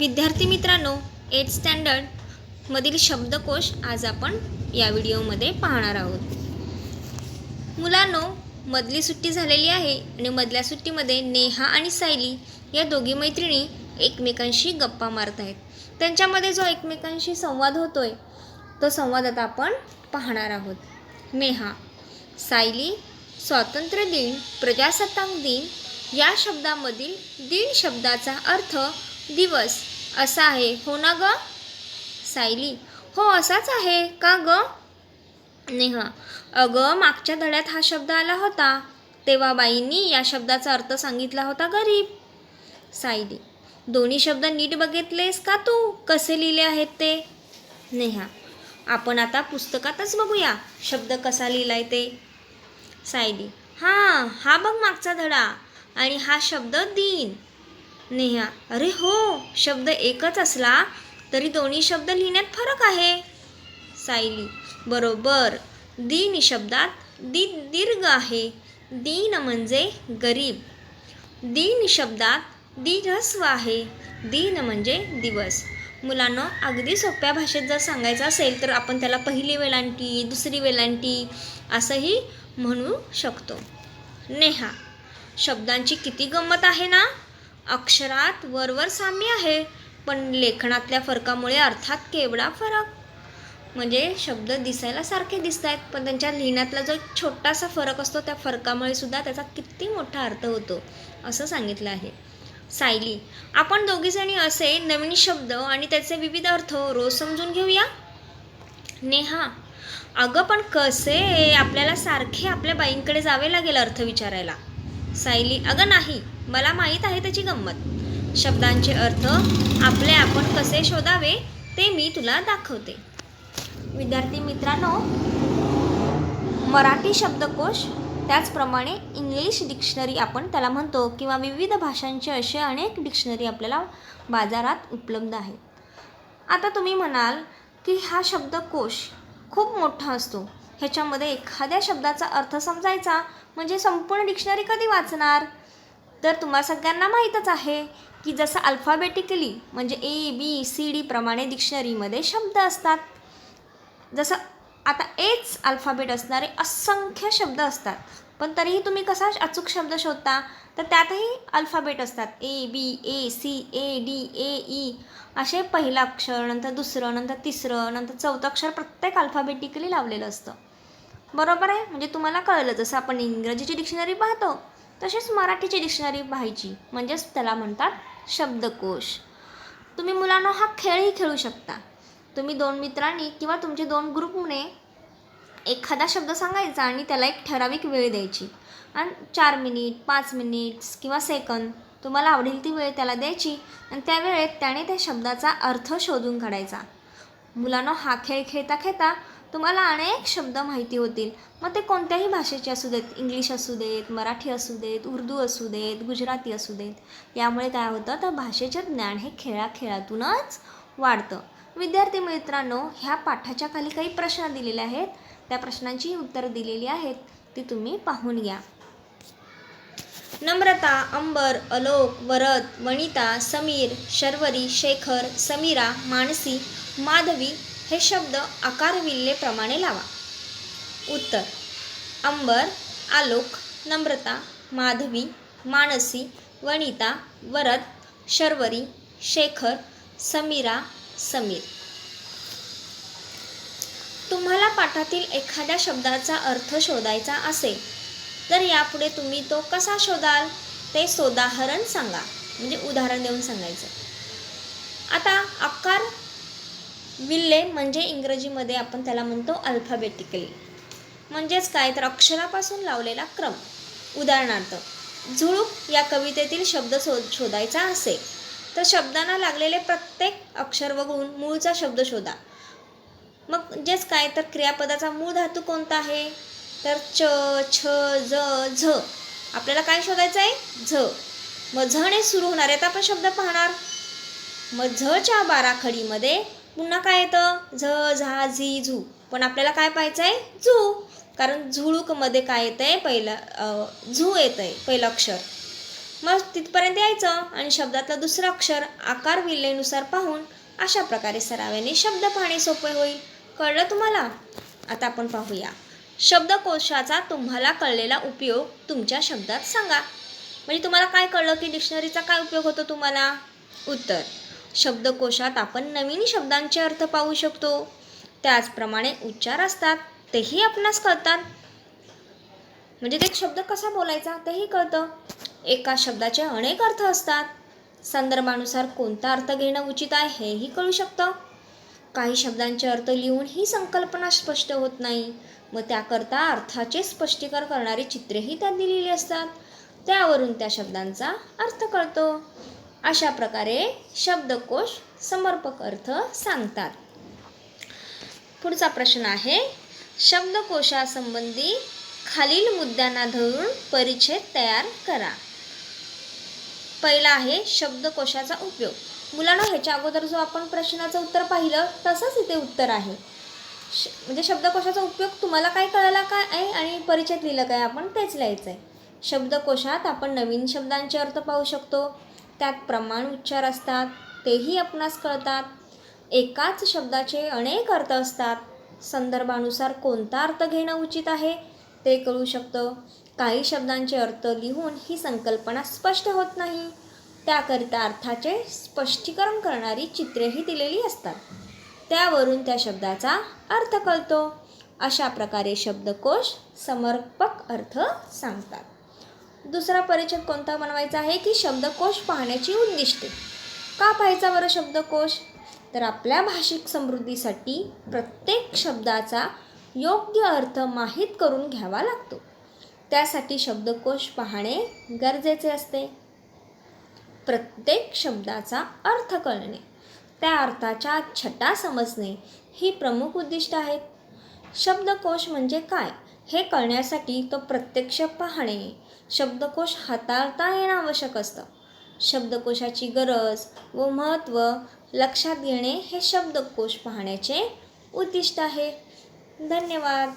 विद्यार्थी मित्रांनो eight standard मधील शब्दकोश आज आपण या व्हिडिओमध्ये पाहणार आहोत. मुलांनो मधली सुट्टी झालेली आहे आणि मधल्या सुट्टीमध्ये नेहा आणि सायली या दोघी मैत्रिणी एकमेकांशी गप्पा मारत आहेत. त्यांच्यामध्ये जो एकमेकांशी संवाद होतोय तो संवाद आता आपण पाहणार आहोत. नेहा सायली स्वातंत्र्य दिन प्रजासत्ताक दिन या शब्दामधील दिन शब्दाचा अर्थ दिवस. असा आहे. हो ना ग? सायली. हो असाच आहे. का ग? नेहा. अगं मागच्या धड्यात हा शब्द आला होता. तेव्हा बाईंनी या शब्दाचा अर्थ सांगितला होता गरीब. सायली. दोन्ही शब्द नीट बघितलेस का तू? कसे लिहिले आहेत ते? नेहा. आपण आता पुस्तकातच बघूया. शब्द कसा लिहिलाय ते? सायली. हां हा बघ मागचा धडा. आणि हा शब्द दिन. नेहा अरे हो शब्द एकच असला तरी दोन्ही शब्द लिहिण्यात फरक आहे. सायली बरोबर. दीन शब्दात दि दीर्घ आहे. दीन म्हणजे गरीब. दीन शब्दात दीर्घस्व आहे. दिन म्हणजे दिवस. मुलांना अगदी सोप्या भाषेत जर सांगायचं असेल तर आपण त्याला पहिली वेलांटी दुसरी वेलांटी असंही म्हणू शकतो. नेहा शब्दांची किती गंमत आहे ना? अक्षरात वरवर साम्य आहे पण लेखनातल्या फरकामुळे अर्थात केवढा फरक? म्हणजे शब्द दिसायला सारखे दिसत आहेत पण त्यांच्या लिहिण्यातला जो छोटासा फरक असतो त्या फरकामुळे सुद्धा त्याचा किती मोठा अर्थ होतो असं सांगितलं आहे. सायली आपण दोघीजणी असे नवीन शब्द आणि त्याचे विविध अर्थ रोज समजून घेऊया? नेहा अगं पण कसे आपल्याला सारखे आपल्या बाईंकडे जावे लागेल अर्थ विचारायला? सायली अगं नाही मला माहीत आहे त्याची गंमत. शब्दांचे अर्थ आपले आपण कसे शोधावे ते मी तुला दाखवते. विद्यार्थी मित्रांनो मराठी शब्दकोश त्याचप्रमाणे इंग्लिश डिक्शनरी आपण त्याला म्हणतो किंवा विविध भाषांचे असे अनेक डिक्शनरी आपल्याला बाजारात उपलब्ध आहेत. आता तुम्ही म्हणाल की हा शब्दकोश खूप मोठा असतो. ह्याच्यामध्ये एखाद्या शब्दाचा अर्थ समजायचा म्हणजे संपूर्ण डिक्शनरी कधी वाचणार? तर तुम्हा सगळ्यांना माहीतच आहे की जसं अल्फाबेटिकली म्हणजे ए बी सी डी प्रमाणे डिक्शनरीमध्ये शब्द असतात. जसं आता एच अल्फाबेट असणारे असंख्य शब्द असतात. पण तरीही तुम्ही कसा अचूक शब्द शोधता? तर त्यातही अल्फाबेट असतात. A B A C A D A E असे पहिलं अक्षर नंतर दुसरं नंतर तिसरं नंतर चौथं अक्षर प्रत्येक अल्फाबेटिकली लावलेलं असतं. बरोबर आहे? म्हणजे तुम्हाला कळलं जसं आपण इंग्रजीची डिक्शनरी पाहतो तसेच मराठीची डिक्शनरी पाहायची. म्हणजेच त्याला म्हणतात शब्दकोश. तुम्ही मुलांना हा खेळही खेळू शकता. तुम्ही दोन मित्रांनी किंवा तुमचे दोन ग्रुपने एखादा शब्द सांगायचा आणि त्याला एक ठराविक वेळ द्यायची. आणि चार मिनिट पाच मिनिट्स किंवा सेकंद तुम्हाला आवडेल ती वेळ त्याला द्यायची आणि त्या वेळेत त्याने त्या शब्दाचा अर्थ शोधून काढायचा. मुलांना हा खेळ खेळता खेळता तुम्हाला अनेक शब्द माहिती होतील. मग ते कोणत्याही भाषेचे असू देत इंग्लिश असू देत मराठी असू देत उर्दू असू देत गुजराती असू देत. यामुळे काय होतं तर भाषेचे ज्ञान हे खेळा खेळातूनच वाढतं. विद्यार्थी मित्रांनो ह्या पाठाच्या खाली काही प्रश्न दिलेले आहेत. त्या प्रश्नांची उत्तरं दिलेली आहेत. ती तुम्ही पाहून घ्या. नम्रता अंबर अलोक वरद वनिता समीर शर्वरी शेखर समीरा मानसी माधवी हे शब्द आकारविल्लेप्रमाणे लावा. उत्तर अंबर आलोक नम्रता माधवी मानसी वनिता वरद शर्वरी शेखर समीरा समीर. तुम्हाला पाठातील एखाद्या शब्दाचा अर्थ शोधायचा असेल तर यापुढे तुम्ही तो कसा शोधाल ते सोदाहरण सांगा. म्हणजे उदाहरण देऊन सांगायचं. आता आकार विल्ले म्हणजे इंग्रजीमध्ये आपण त्याला म्हणतो अल्फाबेटिकली म्हणजेच काय? तर अक्षरापासून लावलेला क्रम. उदाहरणार्थ झुळूक या कवितेतील शब्द शो शोधायचा असेल तर शब्दांना लागलेले प्रत्येक अक्षर वगळून मूळचा शब्द शोधा. मग म्हणजेच काय? तर क्रियापदाचा मूळ धातू कोणता आहे? तर च छ ज झ. आपल्याला काय शोधायचं आहे? झ. मग झने सुरू होणार आहेत आपण शब्द पाहणार. मग झच्या बाराखडीमध्ये पुन्हा काय येतं? झ झा झी झू. पण आपल्याला काय पाहायचं आहे? झू. कारण झुळूकमध्ये काय येतं आहे पहिलं झू येतं आहे पहिलं अक्षर. मग तिथपर्यंत यायचं आणि शब्दातलं दुसरं अक्षर आकार विल्लेनुसार पाहून अशा प्रकारे सराव्याने शब्द पाहणे सोपे होईल. कळलं तुम्हाला? आता आपण पाहूया. शब्दकोशाचा तुम्हाला कळलेला उपयोग तुमच्या शब्दात सांगा. म्हणजे तुम्हाला काय कळलं की डिक्शनरीचा काय उपयोग होतो तुम्हाला? उत्तर. शब्दकोशात आपण नवीन शब्दांचे अर्थ पाहू शकतो. त्याचप्रमाणे उच्चार असतात तेही आपणास कळतात. म्हणजे ते शब्द कसा बोलायचा तेही कळतं. एका शब्दाचे अनेक अर्थ असतात. संदर्भानुसार कोणता अर्थ घेणं उचित आहे हेही कळू शकतं. काही शब्दांचे अर्थ लिहून ही संकल्पना स्पष्ट होत नाही. मग त्याकरता अर्थाचे स्पष्टीकरण करणारी चित्रेही त्यात दिलेली असतात. त्यावरून त्या शब्दांचा अर्थ कळतो. अशा प्रकारे शब्दकोश समर्पक अर्थ सांगतात. पुढचा प्रश्न आहे शब्दकोशासंबंधी खालील मुद्द्यांना धरून परिच्छेद तयार करा. पहिला आहे शब्दकोशाचा उपयोग. मुलांना ह्याच्या अगोदर जो आपण प्रश्नाचं उत्तर पाहिलं तसंच इथे उत्तर आहे. श म्हणजे शब्दकोशाचा उपयोग तुम्हाला काय कळाला काय आहे आणि परिच्छेद लिहिलं काय आपण तेच लिहायचं आहे शब्दकोशात आपण नवीन शब्दांचे अर्थ पाहू शकतो त्यात प्रमाण उच्चार असतात तेही आपणास कळतात. एकाच शब्दाचे अनेक अर्थ असतात. संदर्भानुसार कोणता अर्थ घेणं उचित आहे ते कळू शकतं. काही शब्दांचे अर्थ लिहून ही संकल्पना स्पष्ट होत नाही. त्याकरिता अर्थाचे स्पष्टीकरण करणारी चित्रेही दिलेली असतात. त्यावरून त्या शब्दाचा अर्थ कळतो. अशा प्रकारे शब्दकोश समर्पक अर्थ सांगतात. दुसरा परिच्छेद कोणता बनवायचा आहे? की शब्दकोश पाहण्याची उद्दिष्टे. का पाहायचा बरं शब्दकोश? तर आपल्या भाषिक समृद्धीसाठी प्रत्येक शब्दाचा योग्य अर्थ माहीत करून घ्यावा लागतो. त्यासाठी शब्दकोश पाहणे गरजेचे असते. प्रत्येक शब्दाचा अर्थ कळणे त्या अर्थाच्या छटा समजणे ही प्रमुख उद्दिष्ट आहेत. शब्दकोश म्हणजे काय? हे कळण्यासाठी तो प्रत्यक्ष पाहणे शब्दकोश हाताळता येणं आवश्यक असतं. शब्दकोशाची गरज व महत्त्व लक्षात घेणे हे शब्दकोश पाहण्याचे उद्दिष्ट आहे. धन्यवाद.